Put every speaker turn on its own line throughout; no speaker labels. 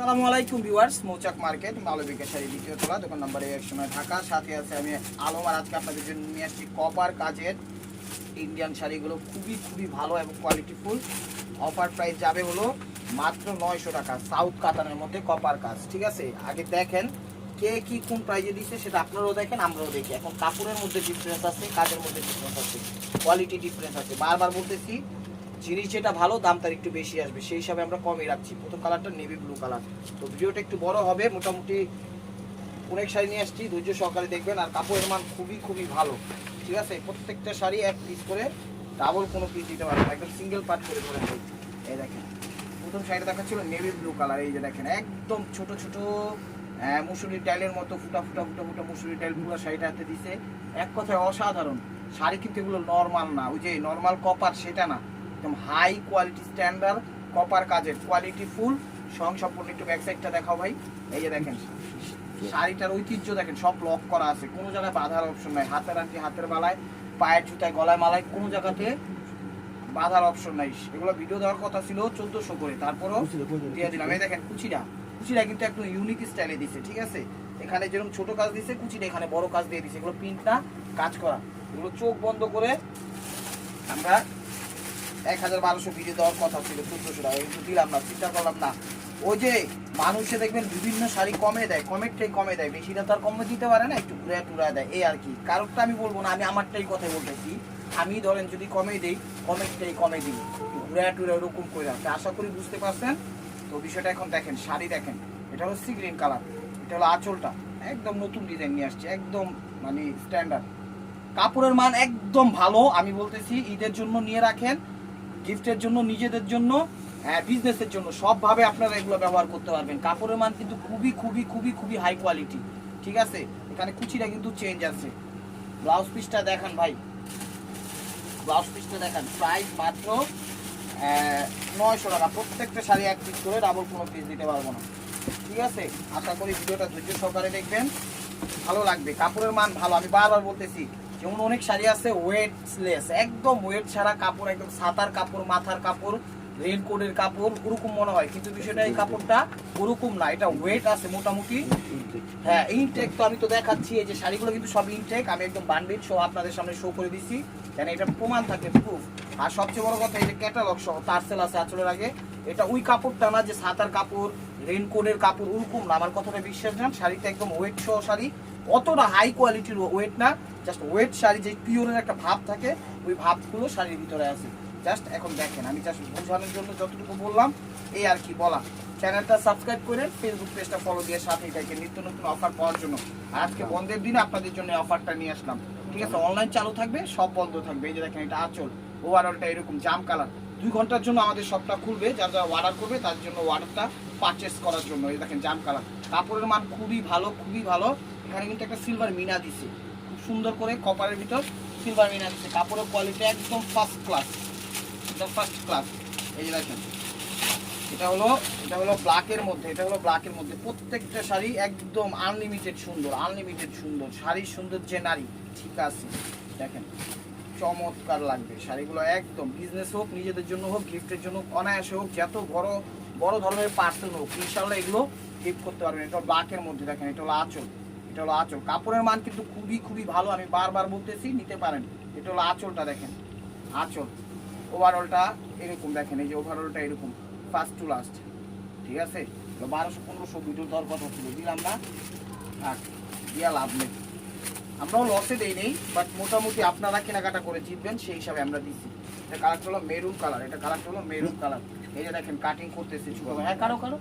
আসসালামু আলাইকুম viewers, Mouchak market Malobika sari দ্বিতীয় তলা, দোকান নাম্বার এক সময় ঢাকা। সাথে আছে আমি আলম আর আজকে আপনাদের জন্য নিয়ে আসছি কপার কাজের ইন্ডিয়ান শাড়িগুলো। খুবই খুবই ভালো এবং কোয়ালিটিফুল অফার প্রাইস যাবে হলো মাত্র নয়শো টাকা সাউথ কাতানের মধ্যে কপার কাজ, ঠিক আছে? আগে দেখেন কে কি কোন প্রাইজে দিচ্ছে, সেটা আপনারাও দেখেন, আমরাও দেখি। এখন কাপড়ের মধ্যে ডিফারেন্স আছে, কাজের মধ্যে ডিফারেন্স আছে কোয়ালিটি ডিফারেন্স আছে। বারবার বলতেছি জিনিস যেটা ভালো, দাম তার একটু বেশি আসবে। সেই হিসাবে আমরা কমই রাখছি। প্রথম কালারটা নেভি ব্লু কালার তো ভিডিওটা একটু বড় হবে, মোটামুটি অনেক শাড়ি নিয়ে আসছি, ধৈর্য সহকারে দেখবেন। আর কাপড়ের মান খুবই খুবই ভালো। ঠিক আছে? প্রত্যেকটা শাড়ি এক পিস করে ডাবল কোনো পিস দিতে পারবেন একদম সিঙ্গেল পার্ট করে ধরে এই দেখেন। প্রথম শাড়িটা দেখাচ্ছিল নেভি ব্লু কালার এই যে দেখেন, একদম ছোট ছোট মুসুরি টাইলের মতো ফুটা ফুটা ফুটা ফুটা মুসুরি টাইল পুরো শাড়িটা হাতে দিছে। এক কথায় অসাধারণ। শাড়ি কিন্তু এগুলো নর্মাল না। ওই যে নর্মাল কপার সেটা না। একদম হাই কোয়ালিটি স্ট্যান্ডার্ড কপার কাজের কোয়ালিটি ফুল সং সম্পূর্ণ একটু ব্যাক সাইডটা দেখাও ভাই। এই যে দেখেন শাড়িটার ঐতিহ্য দেখেন সব লক করা আছে। কোনো জায়গায় বাঁধার অপশন নাই। হাতের আংটি হাতের মালায় পায়ের জুতায় গলায় মালায় কোনো জায়গাতে বাঁধার অপশন নাই। এগুলো ভিডিও দেওয়ার কথা ছিল চোদ্দশো করে। তারপরও দিয়ে দিলাম। এই দেখেন কুচিটা। কুচিটা কিন্তু একদম ইউনিক স্টাইলে দিছে ঠিক আছে? এখানে যেরকম ছোট কাজ দিছে কুচিটা এখানে বড় কাজ দিয়ে দিছে। এগুলো প্রিন্ট না কাজ করা। এগুলো চোখ বন্ধ করে আমরা এক হাজার বারোশো ভিডিও দেওয়ার কথা ছিল, চোদ্দশো টাকা। কিন্তু দিলাম না, চিন্তা করলাম না। ওই যে মানুষে দেখবেন বিভিন্ন শাড়ি কমে দেয় কমেরটাই কমে দেয়। বেশিটা তো আর কমে দিতে পারে না, একটু ঘুরে টুরা দেয়, এই আর কি। কারোরটা আমি বলব না, আমি আমারটাই কথা বলতেছি। আমি ধরেন যদি কমে দিই কমেরটাই কমে দিই ঘুরে টুরে ওরকম করে রাখতে আশা করি বুঝতে পারছেন? তো বিষয়টা এখন দেখেন, শাড়ি দেখেন। এটা হলো সি গ্রিন কালার এটা হলো আঁচলটা। একদম নতুন ডিজাইন নিয়ে আসছে, একদম মানে স্ট্যান্ডার্ড কাপড়ের মান একদম ভালো, আমি বলতেছি, ঈদের জন্য নিয়ে রাখেন। গিফটের জন্য, নিজেদের জন্য বিজনেসের জন্য। সবভাবে আপনারা এগুলো ব্যবহার করতে পারবেন। কাপড়ের মান কিন্তু খুবই খুবই খুবই খুবই হাই কোয়ালিটি ঠিক আছে? এখানে কুচিটা কিন্তু চেঞ্জ আছে। ব্লাউজ পিসটা দেখান ভাই। ব্লাউজ পিসটা দেখান। প্রাইস মাত্র নয়শো টাকা। প্রত্যেকটা শাড়ি এক পিস করে ডাবল কোনো পিস দিতে পারব না। ঠিক আছে? আশা করি ভিডিওটা ধৈর্য সহকারে দেখবেন। ভালো লাগবে। কাপড়ের মান ভালো। আমি বারবার বলতেছি যেমন অনেক শাড়ি আছে ওয়েটলেস একদম ওয়েট ছাড়া কাপড়, একদম সাতার কাপড়, মাথার কাপড় রেনকোটের কাপড়, ওরকম মনে হয়। কিন্তু বিষয়টা এই কাপড়টা ওরকম না, এটা ওয়েট আছে মোটামুটি। হ্যাঁ ইনটেক তো আমি তো দেখাচ্ছি, এই যে শাড়িগুলো কিন্তু সব ইনটেক আমি একদম বান্ডিল শো আপনাদের সামনে শো করে দিছি। কেন এটা প্রমাণ থাকে প্রুফ আর সবচেয়ে বড় কথা, এই যে ক্যাটালগ সহ তারসেল আছে আচলের আগে। এটা ওই কাপড়টা না, যে সাতার কাপড় রেনকোটের কাপড়, ওরকম না। আমার কথাটা বিশ্বাস যান শাড়িটা একদম ওয়েট সহ শাড়ি। অতটা হাই কোয়ালিটির ওয়েট না জাস্ট ওয়েট শাড়ি যে পিওরের একটা ভাব থাকে ওই ভাবগুলো শাড়ির ভিতরে আছে। জাস্ট এখন দেখেন আমি জাস্ট বোঝানোর জন্য যতটুকু বললাম এই আর কি বলা চ্যানেলটা সাবস্ক্রাইব করে ফেসবুক পেজটা ফলো দিয়ে সাথেই থাকেন নিত্য নতুন অফার পাওয়ার জন্য। আর আজকে বন্ধের দিনে আপনাদের জন্য অফারটা নিয়ে আসলাম। ঠিক আছে অনলাইন চালু থাকবে সব বন্ধ থাকবে। এই যে দেখেন এটা আচল। ওভারঅলটা এরকম জাম কালার দুই ঘণ্টার জন্য আমাদের সবটা খুলবে যারা যারা অর্ডার করবে তার জন্য অর্ডারটা পারচেস করার জন্য এই দেখেন জাম কালার কাপড়ের মান খুবই ভালো খুবই ভালো। এখানে কিন্তু একটা সিলভার মিনা দিছে। খুব সুন্দর করে কপারের ভিতর সিলভার মিনা দিচ্ছে কাপড়ের কোয়ালিটি একদম ফার্স্ট ক্লাস একদম ফার্স্ট ক্লাস এই যে দেখেন। এটা হলো এটা হলো ব্ল্যাকের মধ্যে, এটা হলো ব্ল্যাকের মধ্যে প্রত্যেকটা শাড়ি একদম আনলিমিটেড সুন্দর আনলিমিটেড সুন্দর। শাড়ির সুন্দর যে নারী, ঠিক আছে। দেখেন, চমৎকার লাগবে। শাড়িগুলো একদম বিজনেস হোক, নিজেদের জন্য হোক, গিফটের জন্য অনায়াসে হোক, যত বড় বড় ধরনের পার্সেল হোক ইনশাল্লাহ এগুলো গিফট করতে পারবেন। এটা ব্ল্যাকের মধ্যে, দেখেন, এটা হলো আঁচল। এটা হলো আঁচল। কাপড়ের মান কিন্তু খুবই খুবই ভালো। আমি বারবার বলতেছি নিতে পারেন। এটা হলো আঁচলটা দেখেন। আঁচল। ওভারঅলটা এরকম দেখেন। এই যে ওভারঅলটা এরকম। ফার্স্ট টু লাস্ট ঠিক আছে? বারোশো পনেরোশো ভিডিও দেওয়ার কথা ছিল দিলাম না। থাক দিয়া লাভ নেই। আমরাও লসে দেই নেই বাট মোটামুটি আপনারা কেনাকাটা করে জিতবেন সেই হিসাবে আমরা দিচ্ছি। এটা কালারটা হলো মেরুন কালার এটা কালারটা হলো মেরুন কালার এই যে দেখেন কাটিং করতেছে হ্যাঁ কারও কারও?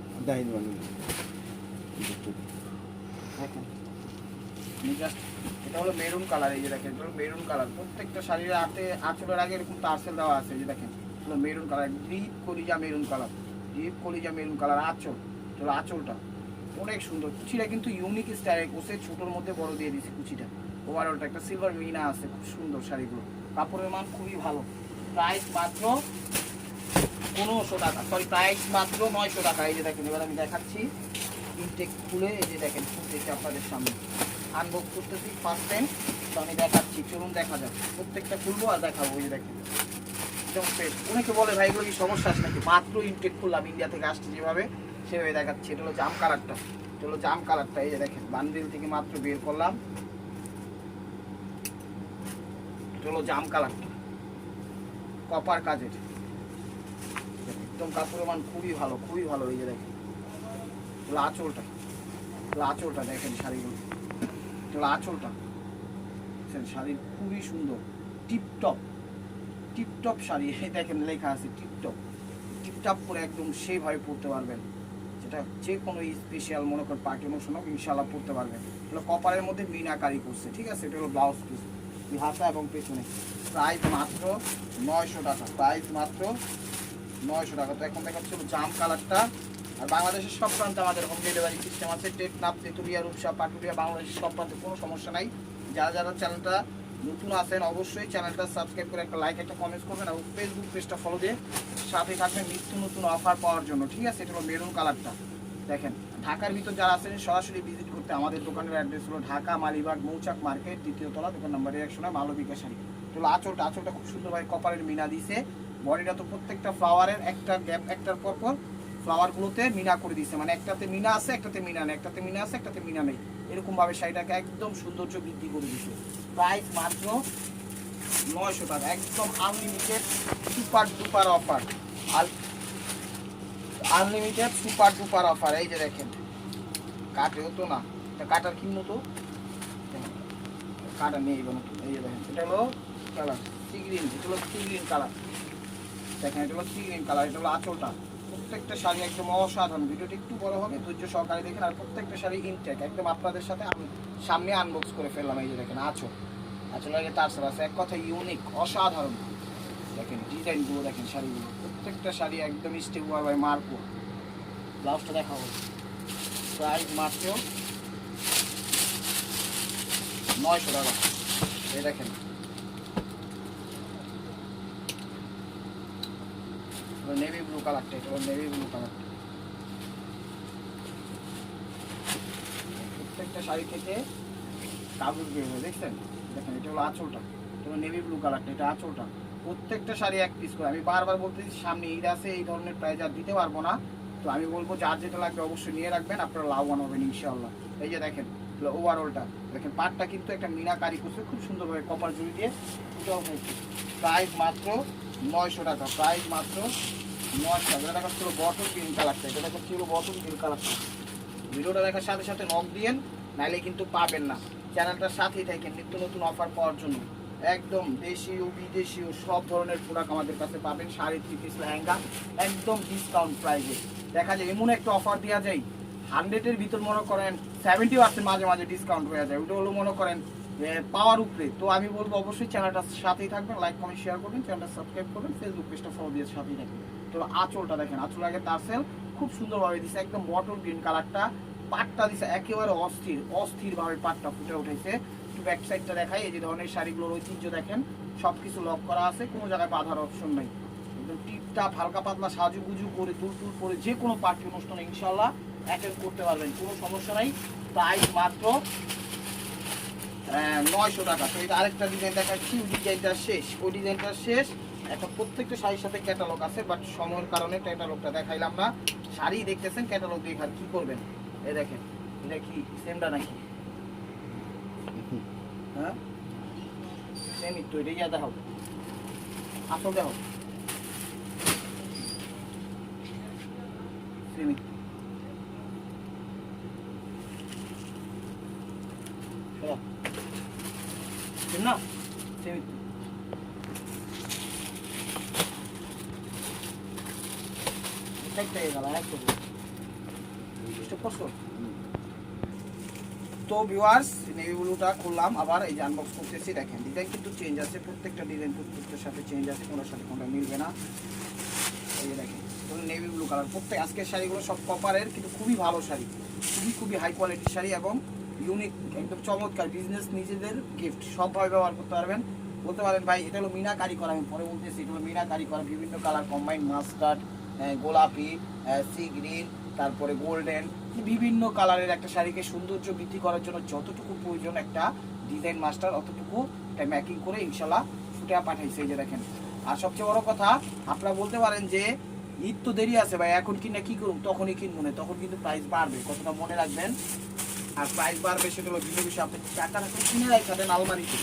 দেখেন। Just, এটা হলো মেরুন কালার এই যে দেখেন, এটা হলো মেরুন কালার প্রত্যেকটা শাড়ির হাতে আঁচলের আগে এরকম টার্সেল দেওয়া আছে, এই যে দেখেন, হলো মেরুন কালার ডিপ কলিজা মেরুন কালার ডিপ কলিজা মেরুন কালার আঁচল, এটা আঁচলটা। অনেক সুন্দর। কুচিটা কিন্তু ইউনিক স্টাইলে কোষে ছোটোর মধ্যে বড় দিয়ে দিয়েছে কুচিটা। ওভারঅলটা একটা সিলভার মিনা আছে, খুব সুন্দর শাড়িগুলো। কাপড়ের মান খুবই ভালো। প্রাইস মাত্র পনেরোশো টাকা সরি প্রাইস মাত্র নয়শো টাকা। এই যে দেখেন, এবার আমি দেখাচ্ছি ইনটেক খুলে, এই যে দেখেন, খুলতেছি আপনাদের সামনে। আনবক্স করতেছি ফার্স্ট টাইম তো আমি দেখাচ্ছি, চলুন দেখা যাক। প্রত্যেকটা খুলবো আর দেখাবো ওই যে দেখেন। একদম ফ্রেশ অনেকে বলে, ভাই, এগুলো কি সমস্যা আছে নাকি? মাত্র ইনটেক খুললাম ইন্ডিয়া থেকে আসছে যেভাবে, সেভাবে দেখাচ্ছি। এটা হলো জাম কালারটা এটা হলো জাম কালারটা এই যে দেখেন বান্ডিল থেকে মাত্র বের করলাম। এটা হলো জাম কালারটা কপার কাজের। একদম কাপড়ের মান খুবই ভালো খুবই ভালো, এই যে দেখেন। আঁচলটা আঁচলটা দেখেন শাড়িগুলো। এগুলো আঁচলটা। শাড়ি খুবই সুন্দর, টিপটপ টিপটপ শাড়ি দেখেন লেখা আছে, টিপটপ। টিপটপ করে একদম সেইভাবে পরতে পারবেন। যেটা যে কোনো স্পেশাল মনে করেন পার্টি অনুষ্ঠান হোক ইনশাল্লাহ পরতে পারবেন। এগুলো কপারের মধ্যে মিনাকারি করছে, ঠিক আছে? এটা হলো ব্লাউজ পিস হাতা এবং পেছনে। প্রাইস মাত্র নয়শো টাকা প্রাইস মাত্র নয়শো টাকা। তো এখন দেখাচ্ছে হলো জাম কালারটা আর বাংলাদেশের সব প্রান্তে আমাদের হোম ডেলিভারি সিস্টেম আছে টেকনাফ তেতুলিয়া, রূপসা, পাটুলিয়া বাংলাদেশের সব প্রান্তে কোনো সমস্যা নাই। যারা যারা চ্যানেলটা নতুন আছেন, অবশ্যই চ্যানেলটা সাবস্ক্রাইব করে একটা লাইক একটা কমেন্ট করবেন এবং ফেসবুক পেজটা ফলো দিয়ে সাথে থাকবেন নিত্য নতুন অফার পাওয়ার জন্য। ঠিক আছে এটা হলো মেরুন কালারটা দেখেন, ঢাকার ভিতর যারা আছেন, সরাসরি ভিজিট করতে আমাদের দোকানের অ্যাড্রেস হলো ঢাকা, মালিবাগ, মৌচাক মার্কেট, দ্বিতীয় তলা দোকান নাম্বার একশো নয় মালবিকা শাড়ি তো আঁচলটা আঁচলটা খুব সুন্দরভাবে কপারের মিনা দিছে। বডিটা তো প্রত্যেকটা ফ্লাওয়ারের একটা গ্যাপ একটার পর পর ফ্লাওয়ারগুলোতে মিনা করে দিছে। মানে একটাতে মিনা আছে, একটাতে মিনা নেই, একটাতে মিনা আছে, একটাতে মিনা নেই। এরকম ভাবে শাড়িটাকে একদম সৌন্দর্য বৃদ্ধি করে দিছে। প্রাইস মাত্র নয়শো টাকা। একদম unlimited super duper offer unlimited super duper offer এই যে দেখেন কাটেও তো না। এটা কাটার কিনো তো কাটা নেই কোনো এই যে দেখেন, এটা হলো কালার সি গ্রিন এটা হলো সি গ্রিন কালার দেখেন, এটা হলো সি গ্রিন কালার এটা হলো আঁচলটা। প্রত্যেকটা শাড়ি একদম অসাধারণ। ভিডিওটি একটু বড় হবে, ধৈর্য সহকারে দেখেন, আর প্রত্যেকটা শাড়ি ইনটেক একদম আপনাদের সাথে আমি সামনে আনবক্স করে ফেললাম, এই যে দেখেন আছো আঁচল আগে তার সাথে আছে, এক কথা ইউনিক অসাধারণ। দেখেন, ডিজাইনগুলো দেখেন শাড়িগুলো, প্রত্যেকটা শাড়ি একদম স্টেবল বাই মার্কো ব্লাউজটা দেখা দেখাবো। প্রাইস মাত্র নয়শো টাকা। এই দেখেন নেভি ব্লু কালারটা এটা নেভি ব্লু কালারটা প্রত্যেকটা শাড়ি থেকে কাগজ বের হয়ে, দেখছেন? দেখেন, এটা হলো আঁচলটা। এটা নেভি ব্লু কালারটা এটা আঁচলটা। প্রত্যেকটা শাড়ি এক পিস করে। আমি বারবার বলতেছি, সামনে ঈদ আছে, এই ধরনের প্রাইজ আর দিতে পারব না। তো আমি বলব, যার যেটা লাগবে অবশ্যই নিয়ে রাখবেন, আপনারা লাভবান হবেন, ইনশাআল্লাহ। এই যে দেখেন ওভারঅলটা দেখেন, পাটটা কিন্তু একটা মিনাকারি করছে, খুব সুন্দরভাবে কপার জুড়ি দিয়ে এটাও হয়েছে। প্রাইস মাত্র নয়শো টাকা প্রাইস মাত্র নয়শো টাকা। এটা দেখাচ্ছিল বটল গ্রিন কালারটা এটা দেখাচ্ছিল বটল গ্রিন কালারটা ভিডিওটা দেখার সাথে সাথে নক দিয়েন, নাইলে কিন্তু পাবেন না। চ্যানেলটার সাথেই থাকেন নিত্য নতুন অফার পাওয়ার জন্য। একদম দেশীয়, বিদেশীয়, সব ধরনের প্রোডাক্ট আমাদের কাছে পাবেন শাড়ি থ্রি পিস লেহেঙ্গা, একদম ডিসকাউন্ট প্রাইসে দেখা যায়, এমন একটা অফার দেওয়া যায় হান্ড্রেডের ভিতর মনে করেন সেভেন্টি পার্সেন্ট মাঝে মাঝে ডিসকাউন্ট হয়ে যায়। ওটা হলো মনে করেন পাওয়ার উপরে। তো আমি বলব অবশ্যই চ্যানেলটার সাথেই থাকবেন লাইক কমেন্ট শেয়ার করবেন চ্যানেলটা সাবস্ক্রাইব করবেন ফেসবুক পেজটা ফলো দিয়ে সাথেই থাকবেন। তো আঁচলটা দেখেন, আঁচল আগে তার সেল খুব সুন্দরভাবে দিছে, একদম বটল গ্রিন কালারটা পাটটা দিছে একেবারে অস্থির, অস্থিরভাবে পাটটা ফুটে উঠেছে। একটু ব্যাক সাইডটা দেখাই, এই যে ধরনের শাড়িগুলোর ঐতিহ্য দেখেন সব কিছু লক করা আছে, কোনো জায়গায় বাধার অপশন নেই। একদম টিপটাপ হালকা পাতলা সাজুগুজু করে, তুল তুল করে যে কোনো পার্টি অনুষ্ঠানে ইনশাল্লাহ অ্যাটেন্ড করতে পারবেন, কোনো সমস্যা নাই। প্রাইস মাত্র নয়শো টাকা। তো এটা আরেকটা ডিজাইন দেখাচ্ছি, ওই ডিজাইনটা শেষ। ওই ডিজাইনটা শেষ। এখন প্রত্যেকটা শাড়ির সাথে ক্যাটালগ আছে বাট সময়ের কারণে ক্যাটালগটা দেখাইলাম না। শাড়ি দেখতেছেন ক্যাটালগ দেখার কি করবেন? এই দেখেন, এটা কি সেমটা নাকি? হ্যাঁ? সেমই তো, এটা ইয়া দেখাও আসল দেখাও। সেমই একশো করছ তো ভিউয়ার্স নেভি ব্লুটা খুললাম আবার এই যে আনবক্স করতেছি দেখেন ডিজাইন কিন্তু চেঞ্জ আছে প্রত্যেকটা ডিজাইন প্রত্যেকটার সাথে চেঞ্জ আছে কোনোর সাথে কোনটা মিলবে না এই যে দেখেন নেভি ব্লু কালার প্রত্যেক আজকের শাড়িগুলো সব কপারের কিন্তু খুবই ভালো শাড়ি খুবই খুবই হাই কোয়ালিটির শাড়ি এবং ইউনিক একদম চমৎকার বিজনেস নিজেদের গিফট সবভাবে ব্যবহার করতে পারবেন। বলতে পারেন, ভাই, এটা হলো মিনা কারি আমি পরে বলতেছি, এটা হলো মিনা কারি বিভিন্ন কালার কম্বাইন মাস্টার্ড গোলাপি সি গ্রিন তারপরে গোল্ডেন বিভিন্ন কালারের একটা শাড়িকে সৌন্দর্য বৃদ্ধি করার জন্য যতটুকু প্রয়োজন একটা ডিজাইন মাস্টার অতটুকু এটা ম্যাকিং করে ইনশাল্লাহ ফুটে পাঠাইছে, এই যে দেখেন। আর সবচেয়ে বড় কথা, আপনারা বলতে পারেন যে, ঈদ তো দেরি আছে ভাই, এখন কিনে কি করুন তখনই কিনবো না, তখন কিন্তু প্রাইস বাড়বে। কতটা মনে রাখবেন। আর প্রাইস বাড়বে সেটা হলো ভিন্ন বিষয় আপনি টাকা রাখেন কিনে রাখা আলমারিতে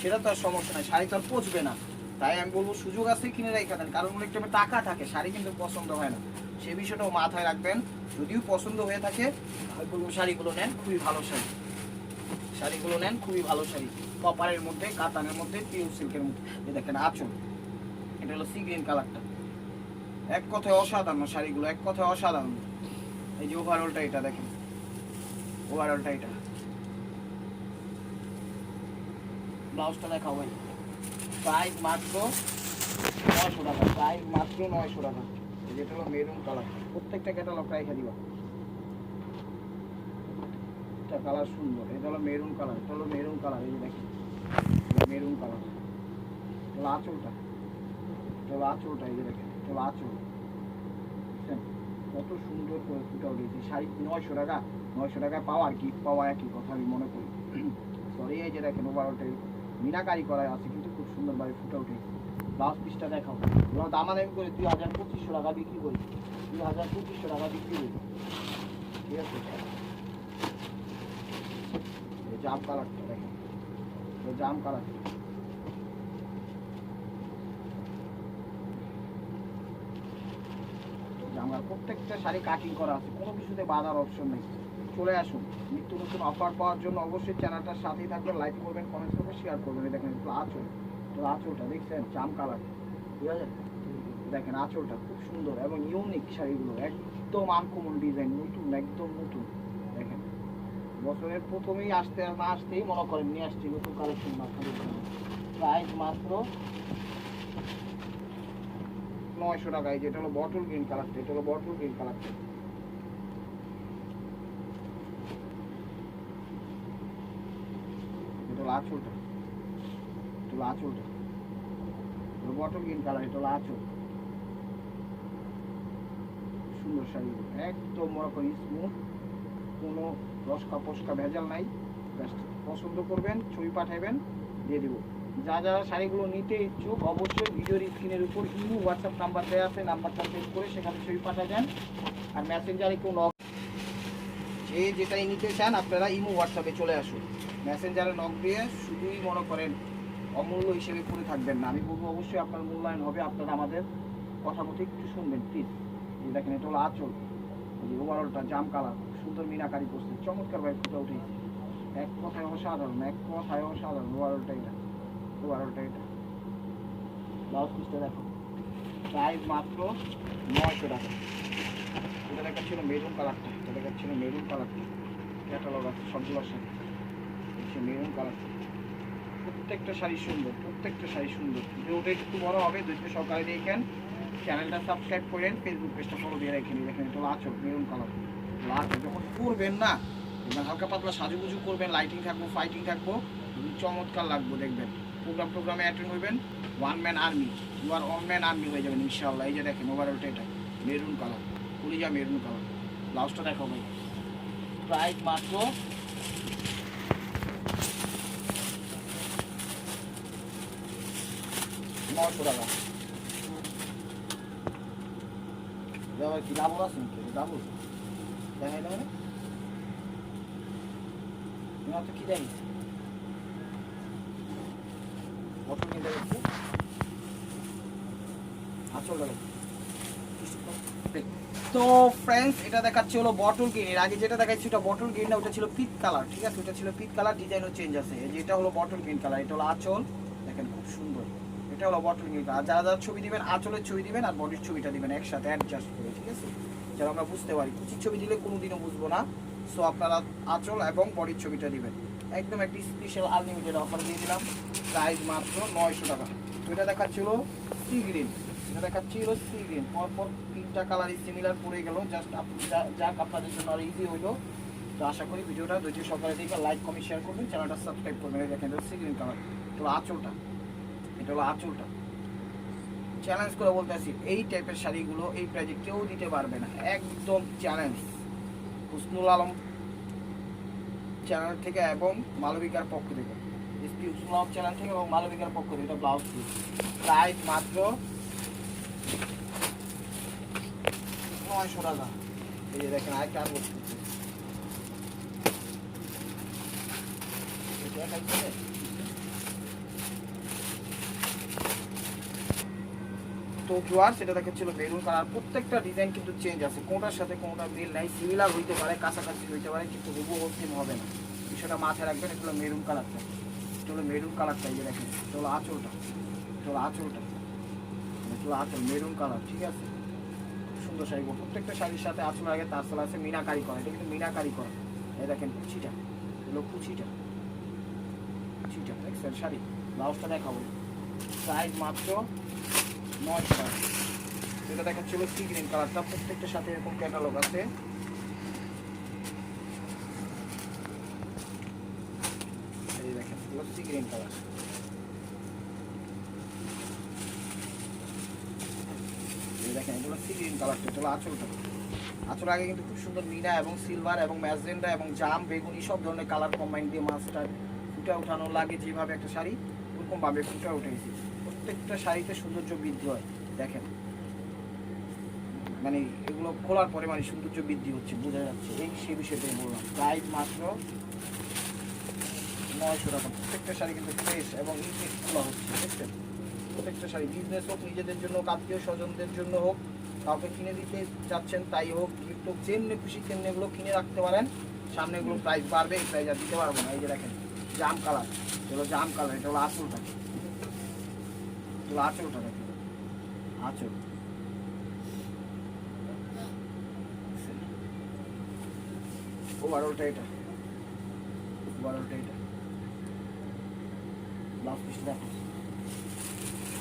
সেটা তো আর সমস্যা নাই, শাড়ি তো আর পচবে না। তাই আমি বলব সুযোগ আছে কিনে রেখে কারণ অনেক টাইমে টাকা থাকে, শাড়ি কিন্তু পছন্দ হয় না। সেই বিষয়টাও মাথায় রাখবেন, যদিও পছন্দ হয়ে থাকে বলব শাড়িগুলো নেন, খুবই ভালো শাড়ি। শাড়িগুলো নেন, খুবই ভালো শাড়ি। কপারের মধ্যে, কাতানের মধ্যে পিওর সিল্কের মধ্যে। এই দেখেন আঁচল, এটা হলো সি গ্রিন কালারটা এক কথায় অসাধারণ শাড়িগুলো, এক কথায় অসাধারণ। এই যে ওভারঅলটা এটা দেখেন। ওভারঅলটা এটা ব্লাউজটা দেখাও ভাই। প্রাইস মাত্র নয়শো টাকা। প্রাইস মাত্র নয়শো টাকা। যেটা হলো মেরুন কালার প্রত্যেকটা ক্যাটালগ রেখে দিবা। এটা কালার সুন্দর। এটা হলো মেরুন কালার এটা হলো মেরুন কালার এই দেখেন। মেরুন কালার এটা হলো আঁচলটা। এটা হলো আঁচলটা। এই দেখেন। এটা হলো আঁচল। কত সুন্দর করে ফুটা উঠেছে। শাড়ি নয়শো টাকা? নয়শো টাকায় পাওয়া আর কি, পাওয়া একই কথা আমি মনে করি। সরি এই যে দেখেন ওভারঅলটা মিনাকারি করা আছে, কিন্তু খুব সুন্দরভাবে ফুটে উঠে ব্লাউজ পিসটা দেখাও। এবার দামাদামি করে দুই হাজার পঁচিশশো টাকা বিক্রি করি। দুই হাজার পঁচিশশো টাকা বিক্রি করি। ঠিক আছে? জাম কালারটা দেখেন। জাম কালার জামার প্রত্যেকটা শাড়ি কাটিং করা আছে, কোনো কিছুতে বাধার অপশন নেই। চলে আসুন। নিত্য নতুন অফার পাওয়ার জন্য অবশ্যই চ্যানেলটার সাথেই থাকবেন লাইক করবেন কমেন্ট করবেন শেয়ার করবেন। দেখেন, একটু আঁচল তো আঁচলটা দেখছেন? জাম কালার ঠিক আছে? দেখেন, আঁচলটা খুব সুন্দর এবং ইউনিক শাড়িগুলো, একদম আনকমন ডিজাইন নতুন, একদম নতুন। দেখেন, বছরের প্রথমেই আসতে না আসতেই মনে করেন, নিয়ে আসছি নতুন কালেকশন প্রাইস মাত্র নয়শো টাকা, এই যেটা হলো বটল গ্রিন কালারটা এটা হলো বটল গ্রিন কালারটা হলো আঁচলটা এটা হলো আঁচলটা এটা বটল গ্রিন কালার এটা হলো সুন্দর শাড়ি একদম মনে করি স্মুথ কোনো রসকা পস্কা ভেজাল নাই। জাস্ট পছন্দ করবেন, ছবি পাঠাবেন, দিয়ে দিব। যা যারা শাড়িগুলো নিতে ইচ্ছুক, অবশ্যই ভিডিওর স্ক্রিনের উপর ইমো হোয়াটসঅ্যাপ নাম্বার দেওয়া আছে, নাম্বারটা সেভ করে সেখানে ছবি পাঠা দেন আর মেসেঞ্জারে কেউ নক যে যেটাই নিতে চান, আপনারা ইমো হোয়াটসঅ্যাপে চলে আসুন। মেসেঞ্জারে নক দিয়ে শুধুই মনে করেন অমূল্য হিসেবে পড়ে থাকবেন না। আমি বলব অবশ্যই আপনার মূল্যায়ন হবে, আপনারা আমাদের কথা মতো একটু শুনবেন প্লিজ দেখেন, এটা হলো আঁচল। যে ওভারঅলটা জাম কালার সুন্দর মিনাকারি করছে। চমৎকার ভাই ফুটে উঠেছে। এক কথায় অসাধারণ, এক কথায় অসাধারণ ওভারঅলটা এটা। ওভারঅলটা এটা। ব্লাউজ পিসটা দেখো। প্রাইস মাত্র নয়শো টাকা। এটা দেখাচ্ছিল মেরুন কালারটা এটা দেখাচ্ছিল মেরুন কালারটা ক্যাটালগ আছে, সবগুলোর সাথে। মেরুন কালারটা প্রত্যেকটা শাড়ি সুন্দর, প্রত্যেকটা শাড়ি সুন্দর। ভিডিওটা একটু বড় হবে দুটো সকালে দেখেন। চ্যানেলটা সাবস্ক্রাইব করেন ফেসবুক পেজটা ফলো দিয়ে রাখেন দেখেন এটা আচল মেরুন কালার লাল যখন করবেন না এবার হালকা পাতলা সাজুগুজু করবেন লাইটিং থাকব ফাইটিং থাকব চমৎকার লাগবে দেখবেন। প্রোগ্রাম প্রোগ্রামে অ্যাটেন্ড হইবেন one man army you are one man army হয়ে যাবেন, ইনশাআল্লাহ। এই যে দেখেন ওভারঅলটা এটা মেরুন কালার কুলিজা মেরুন কালার ব্লাউজটা দেখো ভাই। প্রাইস মাত্র তো কি ফ্রেন্ডস এটা দেখাচ্ছে হলো বটল গ্রিন আগে যেটা দেখাচ্ছি ওটা বটল গ্রিন না, ওটা ছিল পিট কালার ঠিক আছে? ওটা ছিল পিট কালার ডিজাইনও চেঞ্জ আছে। যেটা হলো বটল গ্রিন কালার এটা হলো আঁচল। দেখেন খুব সুন্দর। এটা হলো বটল গ্রিন কালার যারা যারা ছবি দিবেন, আঁচলের ছবি দিবেন আর বডির ছবিটা দিবেন একসাথে অ্যাডজাস্ট করে, ঠিক আছে? যেন আমরা বুঝতে পারি। কুচির ছবি দিলে কোনোদিনও বুঝব না। সো আপনারা আঁচল এবং বডির ছবিটা দিবেন। একদম একটি স্পেশাল আনলিমিটেড অফার দিয়ে দিলাম। প্রাইস মাত্র নয়শো টাকা। তো এটা দেখাচ্ছিল সি গ্রিন এটা দেখাচ্ছিল সি গ্রিন পরপর তিনটা কালারই সিমিলার পড়ে গেল। জাস্ট যাক, আপনাদের জন্য আর ইজি হইল। তো আশা করি ভিডিওটা ধৈর্য সকালে দেখে লাইক কমেন্ট শেয়ার করবেন। চ্যানেলটা সাবস্ক্রাইব করবেন। দেখেন সি গ্রিন কালার হলো আঁচলটা। এটা হলো আঁচলটা। চ্যালেঞ্জ করে বলতে আসি এই টাইপের শাড়িগুলো এই প্রাইজে কেউ দিতে পারবে না। একদম চ্যালেঞ্জ হুসনুল আলম চ্যানেল থেকে এবং মালবিকার পক্ষ থেকে। এসপি হুসনুল আলম চ্যানেল থেকে এবং মালবিকার পক্ষ থেকে এটা ব্লাউজ পিস প্রাইস মাত্র নয়শো টাকা। এই যে দেখেন আরেকটা আনবক্স করছি এটা তো জোয়ার, সেটা দেখাচ্ছিল বেরুন কালার প্রত্যেকটা ডিজাইন কিন্তু চেঞ্জ আছে। কোনটার সাথে কোনটা মিল নাই সিমিলার হইতে পারে, কাছাকাছি হইতে পারে, কিন্তু হুবহু সেম হবে না। বিষয়টা মাথায় রাখবেন, এটা হলো মেরুন কালারটা হলো মেরুন কালারটা এই যে দেখেন হলো আঁচলটা। হলো আঁচলটা। হলো আঁচল মেরুন কালার ঠিক আছে? সুন্দর শাড়ি প্রত্যেকটা শাড়ির সাথে আঁচল আগে তারসল আছে, মিনাকারি করা। এটা কিন্তু মিনাকারি করা। এই দেখেন, কুচিটা। এগুলো কুচিটা। কুচিটা, দেখছেন শাড়ি? ব্লাউজটা দেখাবো। সাইজ মাত্র এটা দেখাচ্ছিল সি গ্রিন কালারটা প্রত্যেকটার সাথে এরকম ক্যাটালগ আছে। কালার সি কালারটা চলো আঁচলটা আঁচল আগে কিন্তু খুব সুন্দর এবং সিলভার এবং এবং জাম, বেগুনি, সব ধরনের কালার কম্বাইন দিয়ে মাছটা ফুটে ওঠানো লাগে যেভাবে একটা শাড়ি ওরকম ভাবে ফুটে উঠেছে প্রত্যেকটা শাড়িতে সৌন্দর্য বৃদ্ধি হয়, দেখেন। মানে এগুলো খোলার পরে মানে সৌন্দর্য বৃদ্ধি হচ্ছে, বোঝা যাচ্ছে। এই সে বিষয়টাই বললাম। প্রাইস মাত্র নয়শো টাকা। প্রত্যেকটা শাড়ি কিন্তু ফ্রেশ এবং ইনটেক খোলা হচ্ছে বুঝছেন প্রত্যেকটা শাড়ি বিজনেস হোক, নিজেদের জন্য হোক, আত্মীয় স্বজনদের জন্য হোক, কাউকে কিনে দিতে চাচ্ছেন তাই হোক গিফট হোক, যেমনি খুশি তেমনি এগুলো কিনে রাখতে পারেন। সামনে এগুলো প্রাইস বাড়বে, এই প্রাইস আর দিতে পারব না। এই যে দেখেন, জাম কালার এগুলো জাম কালার এটা হলো আসলটা এগুলো আঁচলটা দেখেন আঁচল ওভারঅলটা এটা। ওভারঅলটা এটা। ব্লাউজ পিসটা দেখো।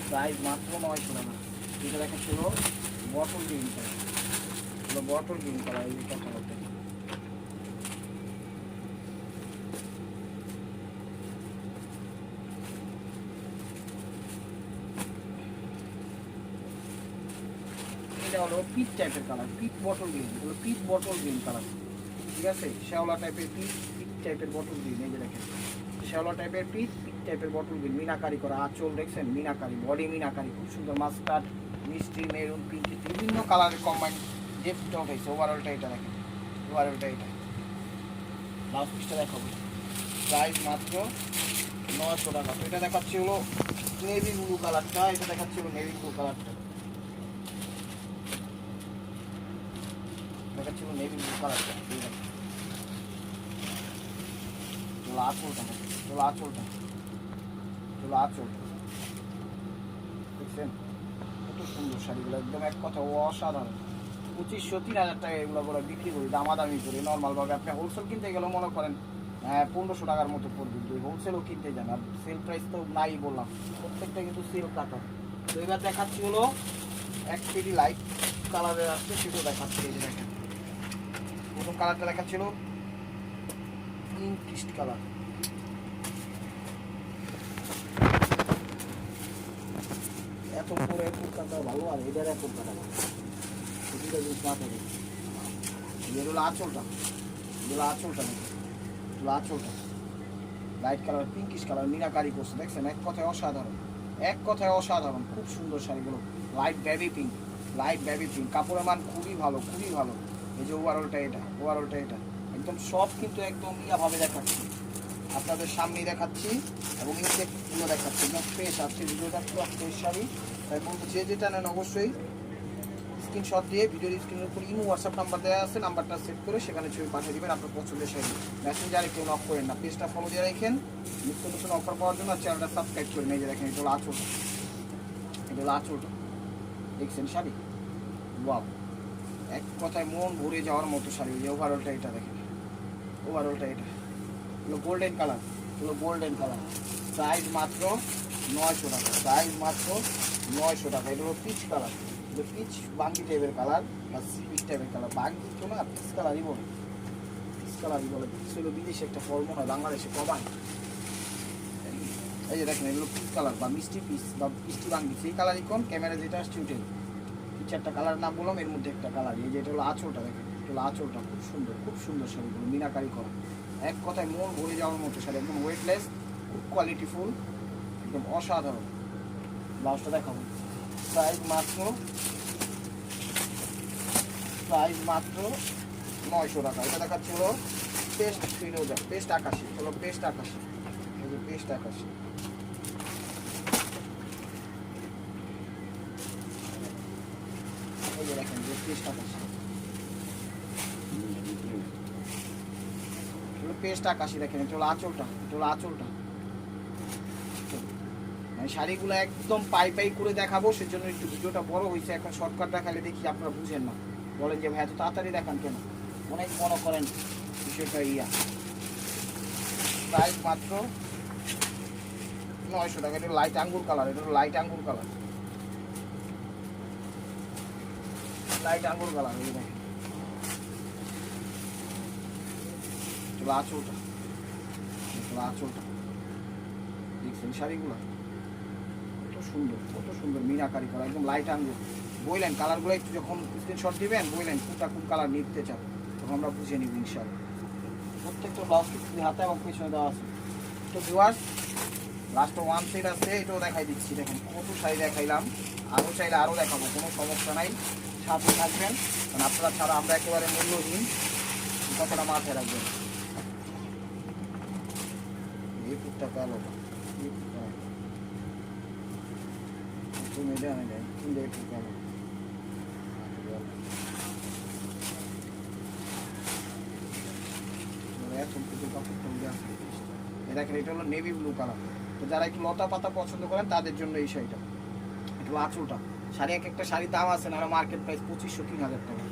প্রাইস মাত্র নয়শো টাকা। এটা দেখা ছিল বটল গ্রিন এগুলো বটল গ্রিন কালার এই কথা বলতে পিট টাইপের কালার পিট বটল গ্রিন এগুলো পিট বটল গ্রিন কালার ঠিক আছে? শ্যাওলা টাইপের পিট পিট টাইপের বটল গ্রিন এই যে দেখেন। শ্যাওলা টাইপের পিট পিট টাইপের বটল গ্রিন মিনাকারি করা আঁচল, দেখছেন? মিনাকারি বডি মিনাকারি, খুব সুন্দর মাস্টার্ড মিষ্টি, মেরুন, পিঙ্ক, বিভিন্ন কালারের কম্বাইন যে ফুটে হয়েছে। ওভারঅলটা এটা দেখেন। ওভারঅলটা এটা। ব্লাউজ পিসটা দেখাবো। প্রাইস মাত্র নশো টাকা। এটা দেখাচ্ছি হলো নেভি ব্লু কালারটা এটা দেখাচ্ছি হলো নেভি ব্লু কালারটা কালারটা এই দেখেন চলো আঁচলটা দেখেন চলো আঁচলটা চলো আঁচল দেখছেন? কত সুন্দর শাড়িগুলো। একদম এক কথা অসাধারণ। পঁচিশশো তিন হাজার টাকা এগুলো করে বিক্রি করি দামাদামি করি নর্মালভাবে আপনি হোলসেল কিনতে গেলে মনে করেন আহ, পনেরোশো টাকার মতো পড়বে। হোলসেলও কিনতে যান। আর সেল প্রাইস তো নাই বললাম। প্রত্যেকটা কিন্তু সেল কাটা তো এবার দেখাচ্ছি হলো এক কেজি লাইট কালারের আসছে সেটাও দেখাচ্ছি দেখেন। প্রথম কালারটা দেখাচ্ছিল ইনকিস্ট কালার এত করে টাকা ভালো, আর এটার টাকা ভালো। দুটা জিনিস না থাকে এটা হলো আঁচলটা। এটা হলো আঁচলটা নাকি এটা আঁচলটা। Light colour pinkish colour meenakari করছে দেখছেন? এক কথায় অসাধারণ। এক কথায় অসাধারণ। খুব সুন্দর শাড়িগুলো। Light baby pink light baby pink কাপড়ের মান খুবই ভালো খুবই ভালো। এই যে ওভারঅলটা এটা ওভারঅলটা এটা। একদম সব কিন্তু একদম ইয়াভাবে দেখাচ্ছি। আপনাদের সামনেই দেখাচ্ছি এবং ইনটেকগুলো দেখাচ্ছি একদম ফ্রেশ আজকে ভিডিওটা পুরো ফ্রেশ শাড়ি। তাই বলব যে যেটা নেন অবশ্যই স্ক্রিনশট দিয়ে ভিডিওর স্ক্রিনের উপর ইমো হোয়াটসঅ্যাপ নাম্বার দেওয়া আছে নাম্বারটা সেভ করে সেখানে ছবি পাঠিয়ে দেবেন আপনার পছন্দের শাড়ি। মেসেঞ্জারে কেউ নক করেন না। পেজটা ফলো দিয়ে রাখেন। নিত্য নতুন অফার পাওয়ার জন্য চ্যানেলটা সাবস্ক্রাইব করে নিয়ে দেখেন এটা হলো আঁচলটা এটা হলো দেখছেন শাড়ি? বাহ এক কথায় মন ভরে যাওয়ার মতো শাড়ি যে ওভারঅলটা এটা দেখেন। ওভারঅলটা এটা। হলো গোল্ডেন কালার হলো গোল্ডেন কালার সাইজ মাত্র নয়শো টাকা সাইজ মাত্র নয়শো টাকা। এটা হলো পিচ কালার এটা পিচ বাঙ্গি টাইপের কালার বা পিচ টাইপের কালার বাঙ্গি তো না পিচ কালারই বলে। পিচ কালারই বলে। পিচ হলো বিদেশে একটা ফল মনে হয়, বাংলাদেশে কমায় এই যে দেখেন, এগুলো পিচ কালার বা মিষ্টি পিস বা মিষ্টি বাঙ্গি। সেই কালারই কোন? ক্যামেরা যেটা আসছে ওটাই চারটা কালার নাম বললাম এর মধ্যে একটা কালার এই যে এটা হলো আঁচলটা দেখেন, এটা হলো আঁচলটা, খুব সুন্দর খুব সুন্দর শাড়িগুলো মিনাকারি করা এক কথায় মন ভরে যাওয়ার মতো শাড়ি, একদম ওয়েটলেস খুব কোয়ালিটিফুল একদম অসাধারণ। ব্লাউজটা দেখাবো। প্রাইস মাত্র প্রাইস মাত্র নয়শো টাকা। এটা দেখাচ্ছি হলো পেস্ট ফিরোজা পেস্ট আকাশি, হলো পেস্ট আকাশি। পেস্ট আকাশি এই যে দেখেন যে পেস্ট আকাশি পেস্ট আকাশি দেখেন এটা আঁচলটা এটা আঁচলটা। মানে শাড়িগুলো একদম পাই পাই করে দেখাবো, সেজন্য একটু ভিডিওটা বড় হয়েছে, এখন শর্টকাট দেখালে দেখি আপনারা বুঝেন না। বলেন যে ভাই, এত তাড়াতাড়ি দেখান কেন? অনেক মনে করেন বিষয়টা ইয়া। প্রাইস মাত্র নয়শো টাকা, এটা লাইট আঙ্গুর কালার এটা লাইট আঙ্গুর কালার লাইট কালার দেখছেন শাড়িগুলো কত সুন্দর কত সুন্দর করা, একদম লাইট কালারগুলো একটু যখন স্ক্রিনশট দিবেন বললেন কোনটা কোন কালার নিতে চান, তখন আমরা বুঝে নিব ইনশাল্লাহ প্রত্যেকটা হাতে এবং পিছনে দেওয়া আছে। তো লাস্ট ওয়ান সেট আছে, এটাও দেখাই দিচ্ছি, দেখেন, কত শাড়ি দেখাইলাম। আরও চাইলে আরও দেখাবো, কোনো সমস্যা নাই। সাথে থাকবেন। কারণ আপনারা ছাড়া আমরা একেবারে মূল্যহীন। কথাটা মাথায় রাখবেন। এই ফুটটা কালো। তুমি জানি কিন্তু একটু কালো। এখন কিছু কাপড়টা উঠে আসছে। দেখেন, এটা হলো নেভি ব্লু কালার তো যারা একটু লতা পাতা পছন্দ করেন, তাদের জন্য এই শাড়িটা। একটু আঁচলটা। শাড়ি, এক একটা শাড়ির দাম আছে না মার্কেট প্রাইস পঁচিশশো, তিন হাজার টাকা।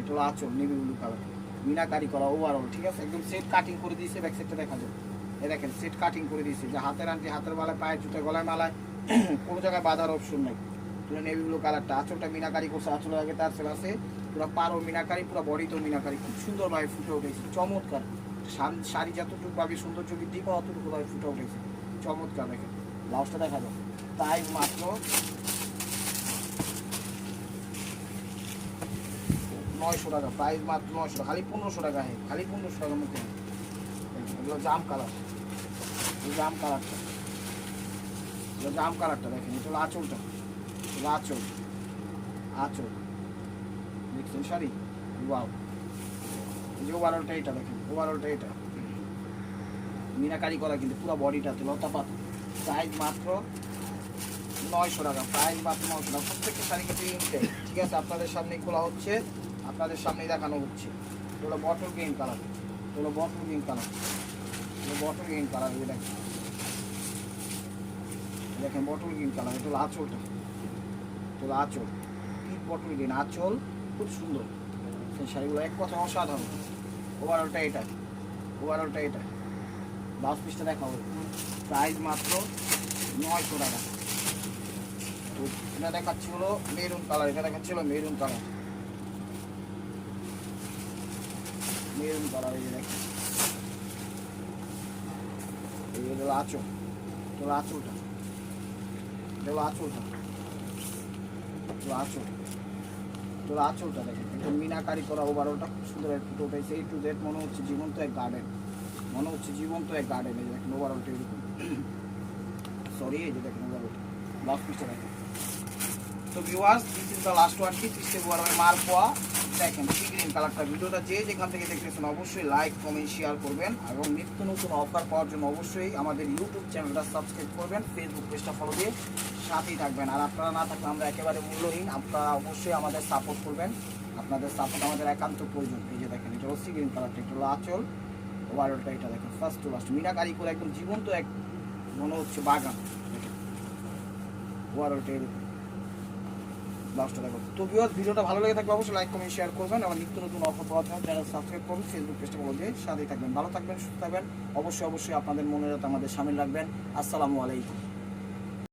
এটা হলো আঁচল নেভি ব্লু কালার। মিনাকারি করা ওভারঅল ঠিক আছে? একদম সেট কাটিং করে দিয়েছে ব্যাক সেটটা দেখা যায় এই দেখেন সেট কাটিং করে দিয়েছে। যে হাতের আনটি হাতের মালায়, পায়ের জুতো গলায় মালায়, কোনো জায়গায় বাঁধার অপশন নাই। পুরো নেভি ব্লু কালারটা, আঁচলটা মিনাকারি করছে, আঁচলের আগে তার সেল আছে। পুরো পারো মিনাকারি, পুরো বডিতেও মিনাকারি। খুব সুন্দরভাবে ফুটে উঠেছে, চমৎকার। শাড়ি যতটুকু পাবি সৌন্দর্য বৃদ্ধি পাওয়া অতটুকু ভাবে ফুটে উঠেছে। চমৎকার দেখেন, ব্লাউজটা দেখা যাবে তাই মাত্র নয়শো টাকা প্রাইস মাত্র নয়শো টাকা, খালি পনেরোশো টাকা হে, খালি পনেরোশো টাকার মধ্যে এগুলো জাম কালার এই জাম কালারটা এগুলো জাম কালারটা দেখেন, এটা হলো আঁচলটা। এগুলো আঁচল আঁচল। দেখছেন শাড়ি? ওয়াও এই যে ওভারঅলটা এটা দেখেন ওভারঅলটা এটা। মিনাকারি করা কিন্তু পুরো বডিটাতে লতা পাতা। প্রাইস মাত্র নয়শো টাকা প্রাইস মাত্র নয়শো টাকা। প্রত্যেকটা শাড়ি কিন্তু ঠিক আছে, আপনাদের সামনে খোলা হচ্ছে আপনাদের সামনেই দেখানো হচ্ছে। এগুলো বটল গ্রিন কালার এগুলো বটল গ্রিন কালার এগুলো বটল গ্রিন কালার এই দেখেন। দেখেন বটল গ্রিন কালার এটা হলো আঁচলটা এটা হলো আঁচল। বটল গ্রিন আঁচল খুব সুন্দর। সেই শাড়িগুলো এক কথা অসাধারণ। ওভারঅলটা এটা। ওভারঅলটা এটা। ব্লাউজ পিসটা দেখা হবে প্রাইস মাত্র নয়শো টাকা। তো এটা দেখাচ্ছি হলো মেরুন কালার এটা দেখাচ্ছি হলো মেরুন কালার কালার এই যে দেখেন এই হলো আঁচল হলো আঁচলটা হলো আঁচলটা এটা আঁচল তোর আঁচলটা দেখেন একদম মিনাকারি করা ওভারঅলটা খুব সুন্দর ফুটো উঠেছে এই টু জেড মনে হচ্ছে জীবন্ত এক গার্ডেন মনে হচ্ছে জীবন্ত এক গার্ডেন এই দেখেন ওভারঅলটা এরকম। সরি এই যে দেখেন ওভারঅলটা ব্লাউজ পিসটা দেখেন। তো viewers this is the last one piece ইসে ওয়ার মার পোয়া দেখেন সি গ্রিন কালারটা ভিডিওটা যে যেখান থেকে দেখতেছেন অবশ্যই লাইক কমেন্ট শেয়ার করবেন। এবং নিত্য নতুন অফার পাওয়ার জন্য অবশ্যই আমাদের ইউটিউব চ্যানেলটা সাবস্ক্রাইব করবেন ফেসবুক পেজটা ফলো দিয়ে সাথেই থাকবেন। আর আপনারা না থাকলে আমরা একেবারে মূল্যহীন, আপনারা অবশ্যই আমাদের সাপোর্ট করবেন। আপনাদের সাপোর্ট আমাদের একান্ত প্রয়োজন। এই যে দেখেন, এটা সি গ্রিন কালারটা একটু হলো আঁচল। ওভারঅলটা এটা দেখেন ফার্স্ট টু লাস্ট মিনাকারি করে একদম জীবন্ত এক, মনে হচ্ছে বাগান। ওভারঅলটা এরকম। ব্লাউজটা দেখো। তো ভিউয়ার্স ভিডিওটা ভালো লেগে থাকলে অবশ্যই লাইক কমেন্ট শেয়ার করবেন। আমার নিত্য নতুন অফার পাওয়ার জন্য চ্যানেল সাবস্ক্রাইব করুন ফেসবুক পেজটা বলে দিয়ে সাথেই থাকবেন। ভালো থাকবেন, সুস্থ থাকবেন। অবশ্যই অবশ্যই আপনাদের মনে রাখতে আমাদের সামিল রাখবেন। আসসালামু আলাইকুম।